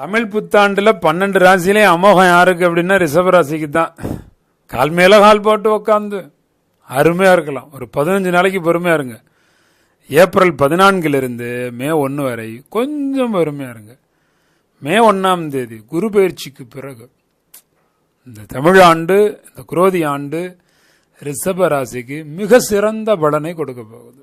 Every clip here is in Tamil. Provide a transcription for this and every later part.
தமிழ் புத்தாண்டுல பன்னெண்டு ராசிலையும் அமோகம் யாருக்கு அப்படின்னா ரிஷப ராசிக்கு தான் கால் மேல கால் போட்டு உக்காந்து. அருமையா இருக்கலாம். ஒரு பதினஞ்சு நாளைக்கு பொறுமையா இருங்க. ஏப்ரல் பதினான்கிலிருந்து மே ஒன்று வரை கொஞ்சம் பொறுமையா இருங்க. மே ஒன்றாம் தேதி குரு பயிற்சிக்கு பிறகு இந்த தமிழ் ஆண்டு இந்த குரோதி ஆண்டு ரிஷப ராசிக்கு மிக சிறந்த பலனை கொடுக்க போகுது.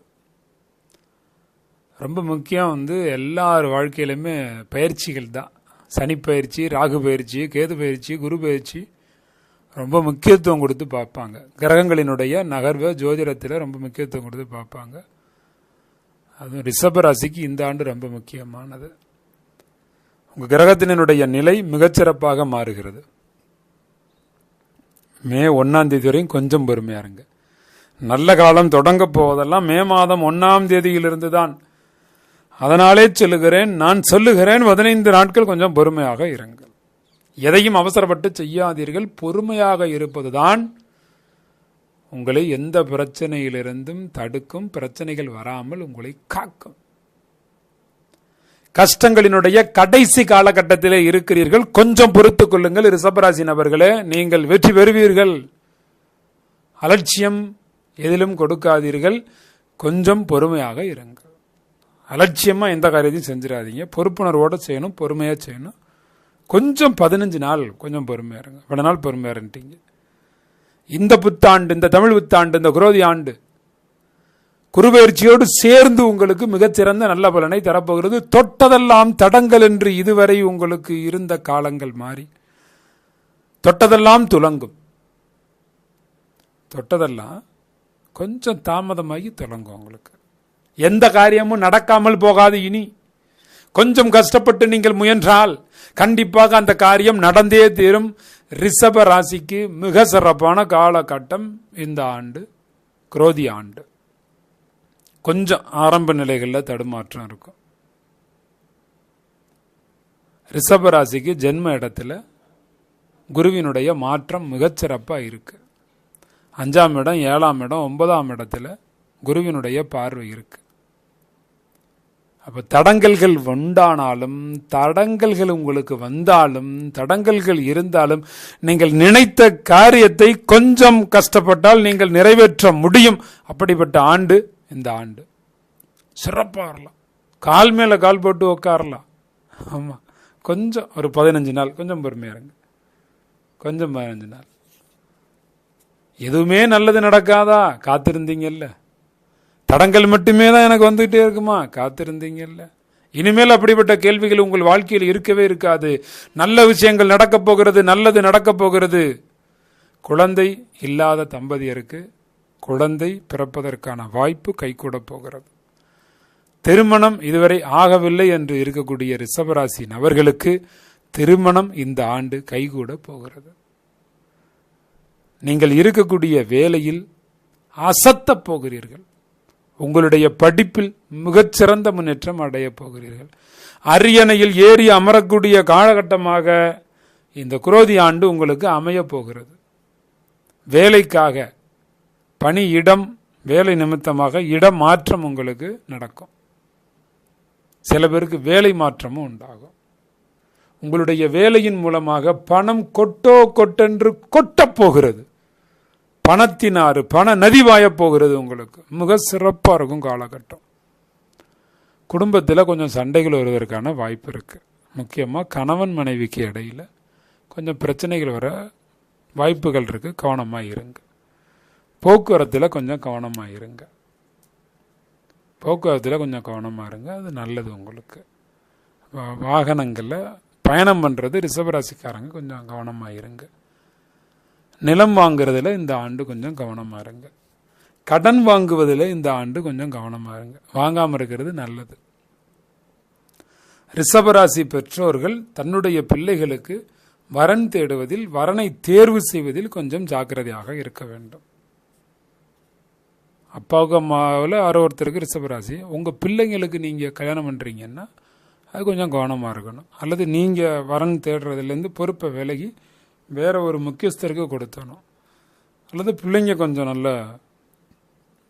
ரொம்ப முக்கியம் வந்து எல்லார் வாழ்க்கையிலுமே பயிற்சிகள் தான். சனி பயிற்சி ராகு பயிற்சி கேது பயிற்சி குரு பயிற்சி ரொம்ப முக்கியத்துவம் கொடுத்து பார்ப்பாங்க. கிரகங்களினுடைய நகர்வை ஜோதிடத்தில் ரொம்ப முக்கியத்துவம் கொடுத்து பார்ப்பாங்க. அதுவும் ரிஷப ராசிக்கு இந்த ஆண்டு ரொம்ப முக்கியமானது. உங்கள் கிரகத்தினுடைய நிலை மிகச்சிறப்பாக மாறுகிறது. மே ஒன்றாம் தேதி வரையும் கொஞ்சம் பொறுமையாக இருங்க. நல்ல காலம் தொடங்க போவதெல்லாம் மே மாதம் ஒன்றாம் தேதியிலிருந்து தான் அதனாலே சொல்லுகிறேன் நான் சொல்லுகிறேன் பதினைந்து நாட்கள் கொஞ்சம் பொறுமையாக இருங்கள். எதையும் அவசரப்பட்டு செய்யாதீர்கள் பொறுமையாக இருப்பதுதான் உங்களை எந்த பிரச்சனையிலிருந்தும் தடுக்கும் பிரச்சனைகள் வராமல் உங்களை காக்கும். கஷ்டங்களினுடைய கடைசி காலகட்டத்திலே இருக்கிறீர்கள் கொஞ்சம் பொறுத்துக் கொள்ளுங்கள் ரிஷபராசி நபர்களே நீங்கள் வெற்றி பெறுவீர்கள். அலட்சியம் எதிலும் கொடுக்காதீர்கள் கொஞ்சம் பொறுமையாக இருங்கள். அலட்சியமாக எந்த காரியத்தையும் செஞ்சிடாதீங்க. பொறுப்புணர்வோடு செய்யணும் பொறுமையாக செய்யணும். கொஞ்சம் பதினஞ்சு நாள் கொஞ்சம் பொறுமையாக இருங்க. இவ்வளோ நாள் பொறுமையாக இருந்துட்டீங்க. இந்த புத்தாண்டு இந்த தமிழ் புத்தாண்டு இந்த குரோதி ஆண்டு குருபெயர்ச்சியோடு சேர்ந்து உங்களுக்கு மிகச்சிறந்த நல்ல பலனை தரப்போகிறது. தொட்டதெல்லாம் தடங்கள் என்று இதுவரை உங்களுக்கு இருந்த காலங்கள் மாறி தொட்டதெல்லாம் துலங்கும். தொட்டதெல்லாம் கொஞ்சம் தாமதமாகி துலங்கும் உங்களுக்கு. எந்த காரியமும் நடக்காமல் போகாது இனி. கொஞ்சம் கஷ்டப்பட்டு நீங்கள் முயன்றால் கண்டிப்பாக அந்த காரியம் நடந்தே தீரும். ரிஷப ராசிக்கு மிக சிறப்பான காலகட்டம் இந்த ஆண்டு குரோதி ஆண்டு. கொஞ்சம் ஆரம்ப நிலைகளில் தடுமாற்றம் இருக்கும். ரிஷப ராசிக்கு ஜென்ம இடத்துல குருவினுடைய மாற்றம் மிகச்சிறப்பாக இருக்கு. அஞ்சாம் இடம் ஏழாம் இடம் ஒன்பதாம் இடத்துல குருவினுடைய பார்வை இருக்குது அப்போ தடங்கல்கள் உண்டானாலும் தடங்கல்கள் உங்களுக்கு வந்தாலும் தடங்கல்கள் இருந்தாலும் நீங்கள் நினைத்த காரியத்தை கொஞ்சம் கஷ்டப்பட்டால் நீங்கள் நிறைவேற்ற முடியும். அப்படிப்பட்ட ஆண்டு இந்த ஆண்டு. சிறப்பாக வரலாம். கால் மேலே கால் போட்டு உட்காரலாம் ஆமாம் கொஞ்சம் ஒரு பதினஞ்சு நாள் கொஞ்சம் பொறுமையா இருங்க. கொஞ்சம் பதினஞ்சு நாள். எதுவுமே நல்லது நடக்காதா? காத்திருந்தீங்கல்ல? தடங்கள் மட்டுமே தான் எனக்கு வந்துகிட்டே இருக்குமா? காத்திருந்தீங்கல்ல. இனிமேல் அப்படிப்பட்ட கேள்விகள் உங்கள் வாழ்க்கையில் இருக்கவே இருக்காது. நல்ல விஷயங்கள் நடக்கப் போகிறது நல்லது நடக்கப் போகிறது. குழந்தை இல்லாத தம்பதியருக்கு குழந்தை பிறப்பதற்கான வாய்ப்பு கைகூட போகிறது. திருமணம் இதுவரை ஆகவில்லை என்று இருக்கக்கூடிய ரிஷபராசி நபர்களுக்கு திருமணம் இந்த ஆண்டு கைகூட போகிறது. நீங்கள் இருக்கக்கூடிய வேலையில் அசத்தப் போகிறீர்கள். உங்களுடைய படிப்பில் மிகச்சிறந்த முன்னேற்றம் அடையப் போகிறீர்கள். அரியணையில் ஏறி அமரக்கூடிய காலகட்டமாக இந்த குரோதி ஆண்டு உங்களுக்கு அமையப் போகிறது. வேலைக்காக பணி இடம் வேலை நிமித்தமாக இடம் மாற்றம் உங்களுக்கு நடக்கும். சில பேருக்கு வேலை மாற்றமும் உண்டாகும். உங்களுடைய வேலையின் மூலமாக பணம் கொட்டோ கொட்டென்று கொட்டப் போகிறது. பணத்தினாறு பண நதி வாயப்போகிறது உங்களுக்கு. மிக சிறப்பாக இருக்கும் காலகட்டம். குடும்பத்தில் கொஞ்சம் சண்டைகள் வருவதற்கான வாய்ப்பு இருக்குது முக்கியமாக கணவன் மனைவிக்கு இடையில் கொஞ்சம் பிரச்சனைகள் வர வாய்ப்புகள் இருக்கு. கவனமாக இருங்க. போக்குவரத்தில் கொஞ்சம் கவனமாக இருங்க. போக்குவரத்தில் கொஞ்சம் கவனமாக இருங்க. அது நல்லது உங்களுக்கு. வாகனங்களில் பயணம் பண்ணுறது ரிஷபராசிக்காரங்க கொஞ்சம் கவனமாக இருங்க. நிலம் வாங்குறதுல இந்த ஆண்டு கொஞ்சம் கவனமாக இருங்க. கடன் வாங்குவதில் இந்த ஆண்டு கொஞ்சம் கவனமாக இருங்க. வாங்காமல் இருக்கிறது நல்லது. ரிஷபராசி பெற்றோர்கள் தன்னுடைய பிள்ளைகளுக்கு வரன் தேடுவதில் வரனை தேர்வு செய்வதில் கொஞ்சம் ஜாக்கிரதையாக இருக்க வேண்டும். அப்பாவுக்கு அம்மாவில் யாரோ ஒருத்தருக்கு ரிஷபராசி. உங்கள் பிள்ளைங்களுக்கு நீங்கள் கல்யாணம் பண்ணுறீங்கன்னா அது கொஞ்சம் கவனமாக இருக்கணும். அல்லது நீங்கள் வரன் தேடுறதுலேருந்து பொறுப்பை விலகி வேறு ஒரு முக்கியஸ்தருக்கு கொடுத்தணும். அல்லது பிள்ளைங்க கொஞ்சம் நல்ல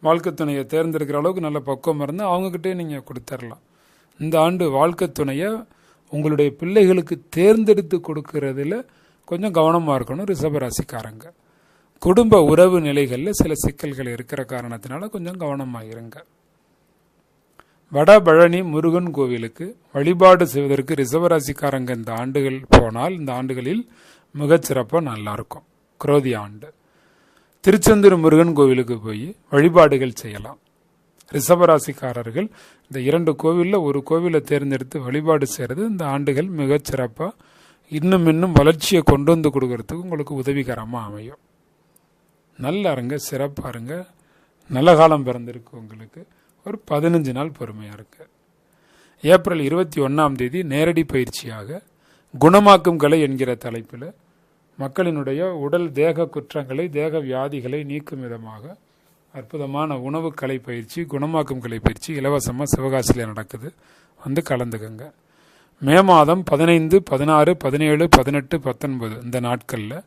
வாழ்க்கை துணையை தேர்ந்தெடுக்கிற அளவுக்கு நல்ல பக்குவம் இருந்தால் அவங்கக்கிட்டே நீங்கள் கொடுத்துர்லாம். இந்த ஆண்டு வாழ்க்கை துணையை உங்களுடைய பிள்ளைகளுக்கு தேர்ந்தெடுத்து கொடுக்கறதுல கொஞ்சம் கவனமாக இருக்கணும் ரிஷபராசிக்காரங்க குடும்ப உறவு நிலைகளில் சில சிக்கல்கள் இருக்கிற காரணத்தினால கொஞ்சம் கவனமாக இருங்க. வடபழனி முருகன் கோவிலுக்கு வழிபாடு செய்வதற்கு ரிசவராசிக்காரங்க இந்த ஆண்டுகள் போனால் இந்த ஆண்டுகளில் மிகச்சிறப்பாக நல்லாயிருக்கும் குரோதி ஆண்டு. திருச்செந்தூர் முருகன் கோவிலுக்கு போய் வழிபாடுகள் செய்யலாம். ரிஷபராசிக்காரர்கள் இந்த இரண்டு கோவிலில் ஒரு கோவிலை தேர்ந்தெடுத்து வழிபாடு செய்கிறது இந்த ஆண்டுகள் மிகச்சிறப்பாக இன்னும் இன்னும் வளர்ச்சியை கொண்டு வந்து கொடுக்கறதுக்கு உங்களுக்கு உதவிகரமாக அமையும். நல்லா இருங்க சிறப்பாக இருங்க நல்ல காலம் பிறந்திருக்கு உங்களுக்கு. ஒரு பதினஞ்சு நாள் பொறுமையாக இருக்கு. ஏப்ரல் இருபத்தி ஒன்றாம் தேதி நேரடி பயிற்சியாக குணமாக்கும் கலை என்கிற தலைப்பில் மக்களினுடைய உடல் தேக குற்றங்களை தேக வியாதிகளை நீக்கும் விதமாக அற்புதமான உணவு கலை பயிற்சி குணமாக்கும் கலை பயிற்சி இலவசமாக சிவகாசியில் நடக்குது. வந்து கலந்துக்கங்க. மே மாதம் பதினைந்து பதினாறு பதினேழு பதினெட்டு பத்தொன்பது இந்த நாட்களில்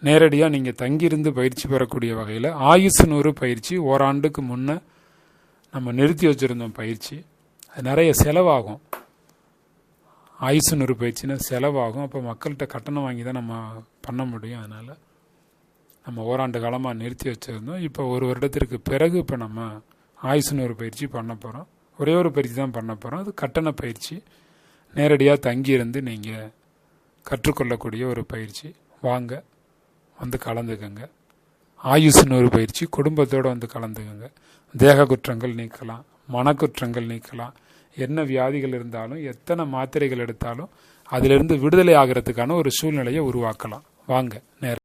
நேரடியாக நீங்கள் தங்கியிருந்து பயிற்சி பெறக்கூடிய வகையில் ஆயுசு நூறு பயிற்சி ஓராண்டுக்கு முன்னே நம்ம நிறுத்தி வச்சுருந்தோம் பயிற்சி. அது நிறைய செலவாகும். ஆயுசு நூறு போயிடுச்சுன்னா செலவாகும். அப்போ மக்கள்கிட்ட கட்டணம் வாங்கி தான் நம்ம பண்ண முடியும். அதனால் நம்ம ஓராண்டு காலமாக நிறுத்தி வச்சுருந்தோம். இப்போ ஒரு வருடத்திற்கு பிறகு இப்போ நம்ம ஆயுசு நூறு பயிற்சி பண்ண போகிறோம் ஒரே ஒரு பயிற்சி தான் பண்ண போகிறோம் அது கட்டண பயிற்சி. நேரடியாக தங்கியிருந்து நீங்கள் கற்றுக்கொள்ளக்கூடிய ஒரு பயிற்சி. வாங்க வந்து கலந்துக்கங்க. ஆயுசு ஒரு பயிற்சி. குடும்பத்தோடு வந்து கலந்துக்கங்க. தேக குற்றங்கள் நீக்கலாம். மனக்குற்றங்கள் நீக்கலாம். என்ன வியாதிகள் இருந்தாலும் எத்தனை மாத்திரைகள் எடுத்தாலும் அதிலிருந்து விடுதலை ஆகிறதுக்கான ஒரு சூழ்நிலையை உருவாக்கலாம். வாங்க நேரம்.